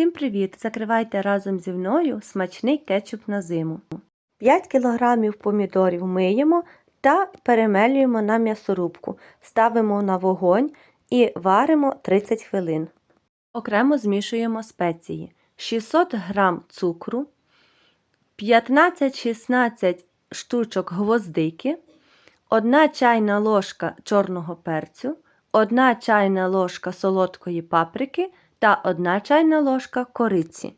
Всім привіт! Закривайте разом зі мною смачний кетчуп на зиму. 5 кг помідорів миємо та перемелюємо на м'ясорубку. Ставимо на вогонь і варимо 30 хвилин. Окремо змішуємо спеції. 600 г цукру, 15-16 штучок гвоздики, 1 чайна ложка чорного перцю, 1 чайна ложка солодкої паприки та 1 чайна ложка кориці.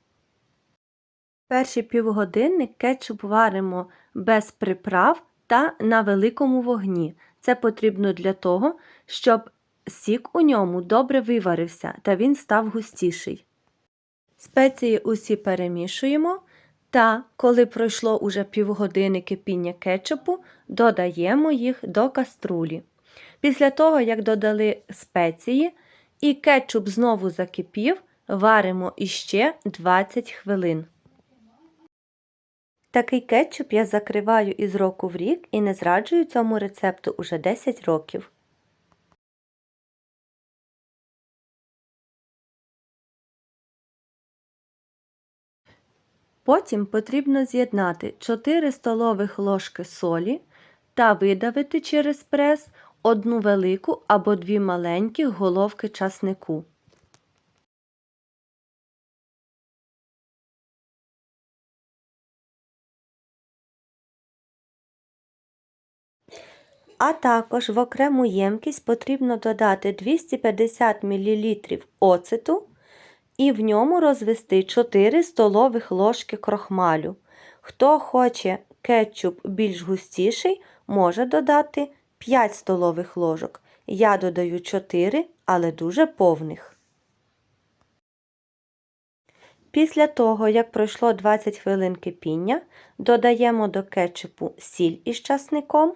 Перші півгодини кетчуп варимо без приправ та на великому вогні. Це потрібно для того, щоб сік у ньому добре виварився та він став густіший. Спеції усі перемішуємо та, коли пройшло уже півгодини кипіння кетчупу, додаємо їх до каструлі. Після того, як додали спеції і кетчуп знову закипів, варимо іще 20 хвилин. Такий кетчуп я закриваю із року в рік і не зраджую цьому рецепту уже 10 років. Потім потрібно з'єднати 4 столових ложки солі та видавити через прес одну велику або дві маленькі головки часнику. А також в окрему ємкість потрібно додати 250 мл оцету і в ньому розвести 4 столових ложки крохмалю. Хто хоче кетчуп більш густіший, може додати 5 столових ложок. Я додаю 4, але дуже повних. Після того, як пройшло 20 хвилин кипіння, додаємо до кетчупу сіль із часником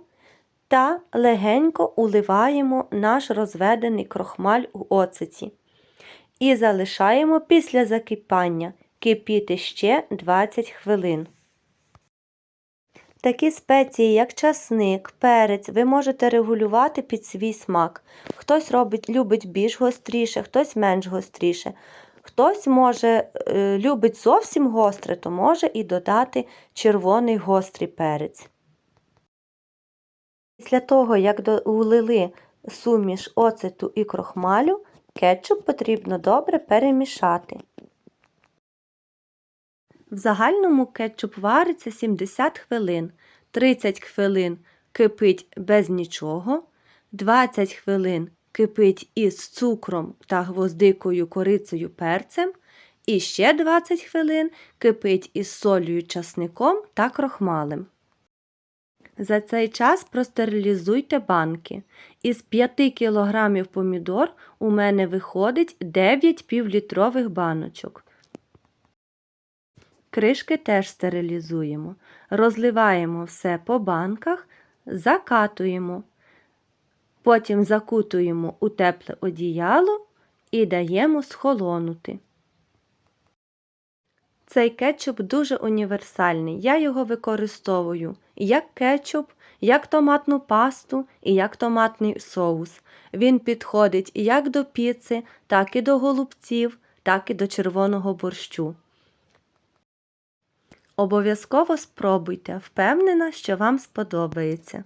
та легенько уливаємо наш розведений крохмаль у оцеті. І залишаємо після закипання кипіти ще 20 хвилин. Такі спеції, як часник, перець, ви можете регулювати під свій смак. Хтось робить, любить більш гостріше, хтось менш гостріше. Хтось може е, любить зовсім гостре, то може і додати червоний гострий перець. Після того, як улили суміш оцету і крохмалю, кетчуп потрібно добре перемішати. В загальному кетчуп вариться 70 хвилин, 30 хвилин кипить без нічого, 20 хвилин кипить із цукром та гвоздикою корицею перцем, і ще 20 хвилин кипить із солью часником та крохмалем. За цей час простерилізуйте банки. Із 5 кг помідор у мене виходить 9 півлітрових баночок. Кришки теж стерилізуємо. Розливаємо все по банках, закатуємо. Потім закутуємо у тепле одіяло і даємо схолонути. Цей кетчуп дуже універсальний. Я його використовую як кетчуп, як томатну пасту і як томатний соус. Він підходить як до піци, так і до голубців, так і до червоного борщу. Обов'язково спробуйте, впевнена, що вам сподобається.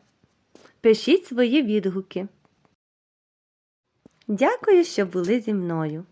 Пишіть свої відгуки. Дякую, що були зі мною.